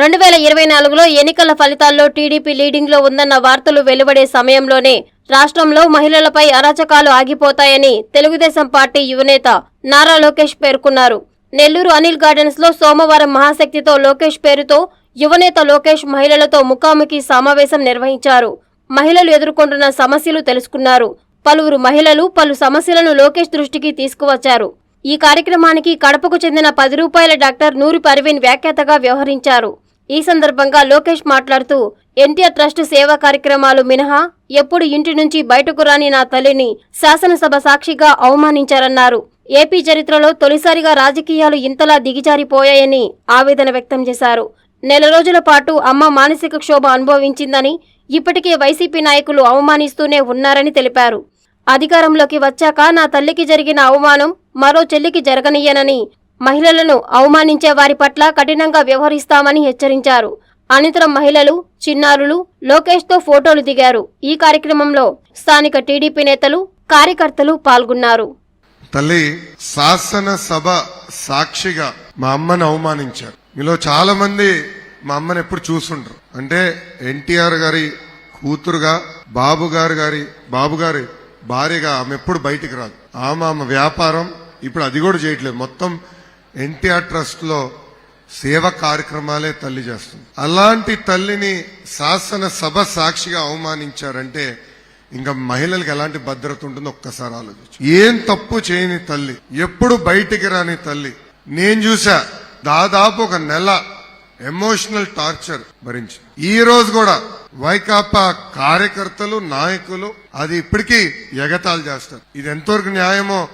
రెండు వేల ఇరవై నాలుగులో ఎన్నికల ఫలితాల్లో టీడీపీ లీడింగ్లో ఉందన్న వార్తలు వెలువడే సమయంలోనే రాష్ట్రంలో మహిళలపై అరాచకాలు ఆగిపోతాయని తెలుగుదేశం పార్టీ యువనేత నారా లోకేష్ పేర్కొన్నారు. నెల్లూరు అనిల్ గార్డెన్స్లో సోమవారం మహాశక్తితో లోకేష్ పేరుతో యువనేత లోకేష్ మహిళలతో ముఖాముఖి సమావేశం నిర్వహించారు. మహిళలు ఎదుర్కొంటున్న సమస్యలు తెలుసుకున్నారు. పలువురు మహిళలు పలు సమస్యలను లోకేష్ దృష్టికి తీసుకువచ్చారు. ఈ కార్యక్రమానికి కడపకు చెందిన పది రూపాయల డాక్టర్ నూరి పర్వీన్ వ్యాఖ్యాతగా వ్యవహరించారు. ఈ సందర్భంగా లోకేష్ మాట్లాడుతూ ఎన్టీఆర్ ట్రస్ట్ సేవా కార్యక్రమాలు మినహా ఎప్పుడు ఇంటి నుంచి బయటకు రాని నా తల్లిని శాసనసభ సాక్షిగా అవమానించారన్నారు. ఏపీ చరిత్రలో తొలిసారిగా రాజకీయాలు ఇంతలా దిగిజారిపోయాయని ఆవేదన వ్యక్తం చేశారు. నెల రోజుల పాటు అమ్మ మానసిక క్షోభ అనుభవించిందని ఇప్పటికే వైసీపీ నాయకులు అవమానిస్తూనే ఉన్నారని తెలిపారు. అధికారంలోకి వచ్చాక నా తల్లికి జరిగిన అవమానం మరో చెల్లికి జరగనీయనని మహిళలను అవమానించే వారి పట్ల కఠినంగా వ్యవహరిస్తామని హెచ్చరించారు. అనంతరం మహిళలు చిన్నారులు లోకేష్తో ఫోటోలు దిగారు. ఈ కార్యక్రమంలో స్థానిక టీడీపీ నేతలు కార్యకర్తలు పాల్గొన్నారు. తల్లి శాసనసభ సాక్షిగా మా అమ్మని అవమానించారు. మీలో చాలా మంది మా అమ్మని ఎప్పుడు చూసుండ్రు. అంటే ఎన్టీఆర్ గారి కూతురుగా బాబు గారు గారి బాబు గారి భార్యగా ఆమె ఎప్పుడు బయటికి రాదు. ఆమె ఆమె వ్యాపారం ఇప్పుడు అది కూడా చేయట్లేదు. మొత్తం ఎన్టీఆర్ ట్రస్ట్లో సేవ కార్యక్రమాలే తల్లి చేస్తుంది. అలాంటి తల్లిని శాసనసభ సాక్షిగా అవమానించారంటే ఇంకా మహిళలకు ఎలాంటి భద్రత ఉంటుందో ఒక్కసారి ఆలోచించు. ఏం తప్పు చేయని తల్లి ఎప్పుడు బయటికి రాని తల్లి. నేను చూసా దాదాపు ఒక నెల ఎమోషనల్ టార్చర్ భరించి. ఈ రోజు కూడా వైకాపా కార్యకర్తలు నాయకులు అది ఇప్పటికీ ఎగతాలు చేస్తారు. ఇది ఎంతవరకు న్యాయమో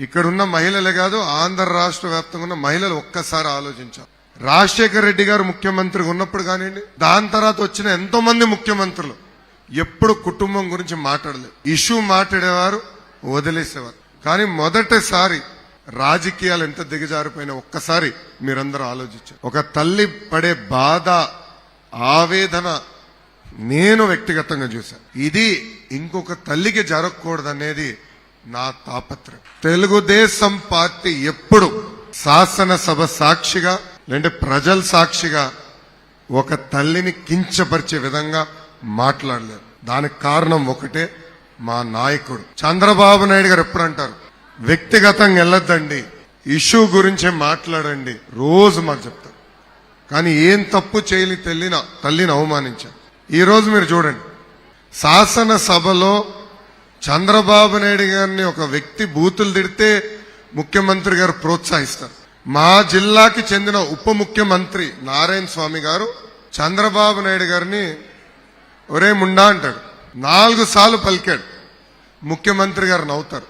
ఇక్కడున్న మహిళలే కాదు ఆంధ్ర రాష్ట్ర వ్యాప్తంగా ఉన్న మహిళలు ఒక్కసారి ఆలోచించాం. రాజశేఖర రెడ్డి గారు ముఖ్యమంత్రిగా ఉన్నప్పుడు కానివ్వండి దాని తర్వాత వచ్చిన ఎంతో మంది ముఖ్యమంత్రులు ఎప్పుడు కుటుంబం గురించి మాట్లాడలేదు. ఇష్యూ మాట్లాడేవారు వదిలేసేవారు. కానీ మొదటిసారి రాజకీయాలు ఎంత దిగజారిపోయినా ఒక్కసారి మీరందరూ ఆలోచించారు. ఒక తల్లి పడే బాధ ఆవేదన నేను వ్యక్తిగతంగా చూశాను. ఇది ఇంకొక తల్లికి జరగకూడదనేది నా తాపత్రయం తెలుగుదేశం పార్టీ ఎప్పుడు శాసనసభ సాక్షిగా లేదంటే ప్రజల సాక్షిగా ఒక తల్లిని కించపరిచే విధంగా మాట్లాడలేరు దానికి కారణం ఒకటే మా నాయకుడు. చంద్రబాబు నాయుడు గారు ఎప్పుడు అంటారు వ్యక్తిగతంగా వెళ్ళొద్దండి ఇష్యూ గురించే మాట్లాడండి రోజు మాకు చెప్తారు. కానీ ఏం తప్పు చేయని తల్లిన తల్లిని అవమానించారు. ఈ రోజు మీరు చూడండి శాసనసభలో చంద్రబాబు నాయుడు గారిని ఒక వ్యక్తి బూతులు తిడితే ముఖ్యమంత్రి గారు ప్రోత్సహిస్తారు. మా జిల్లాకి చెందిన ఉప ముఖ్యమంత్రి నారాయణ స్వామి గారు చంద్రబాబు నాయుడు గారిని ఒరే ముండా అంటాడు. నాలుగు సార్లు పలికాడు. ముఖ్యమంత్రి గారు నవ్వుతారు.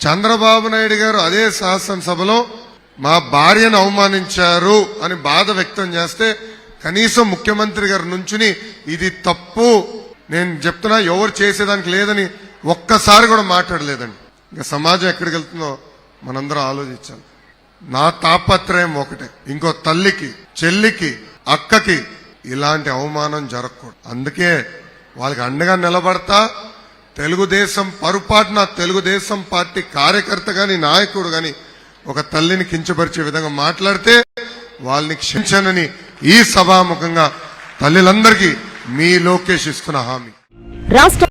చంద్రబాబు నాయుడు గారు అదే శాసనసభలో మా భార్యను అవమానించారు అని బాధ వ్యక్తం చేస్తే కనీసం ముఖ్యమంత్రి గారి నుంచుని ఇది తప్పు నేను చెప్తున్నా ఎవరు చేసేదానికి లేదని ఒక్కసారి కూడా మాట్లాడలేదండి. ఇంకా సమాజం ఎక్కడికి వెళ్తుందో మనందరం ఆలోచించాలి. నా తాపత్రయం ఒకటే. ఇంకో తల్లికి చెల్లికి అక్కకి ఇలాంటి అవమానం జరగకూడదు. అందుకే వాళ్ళకి అండగా నిలబడతా తెలుగుదేశం పొరపాటున తెలుగుదేశం పార్టీ కార్యకర్త గాని నాయకుడు గాని ఒక తల్లిని కించపరిచే విధంగా మాట్లాడితే వాళ్ళని క్షమించనని ఈ సభాముఖంగా తల్లిలందరికీ మీ లోకేష్ ఇస్తున్న హామీ. రాష్ట్ర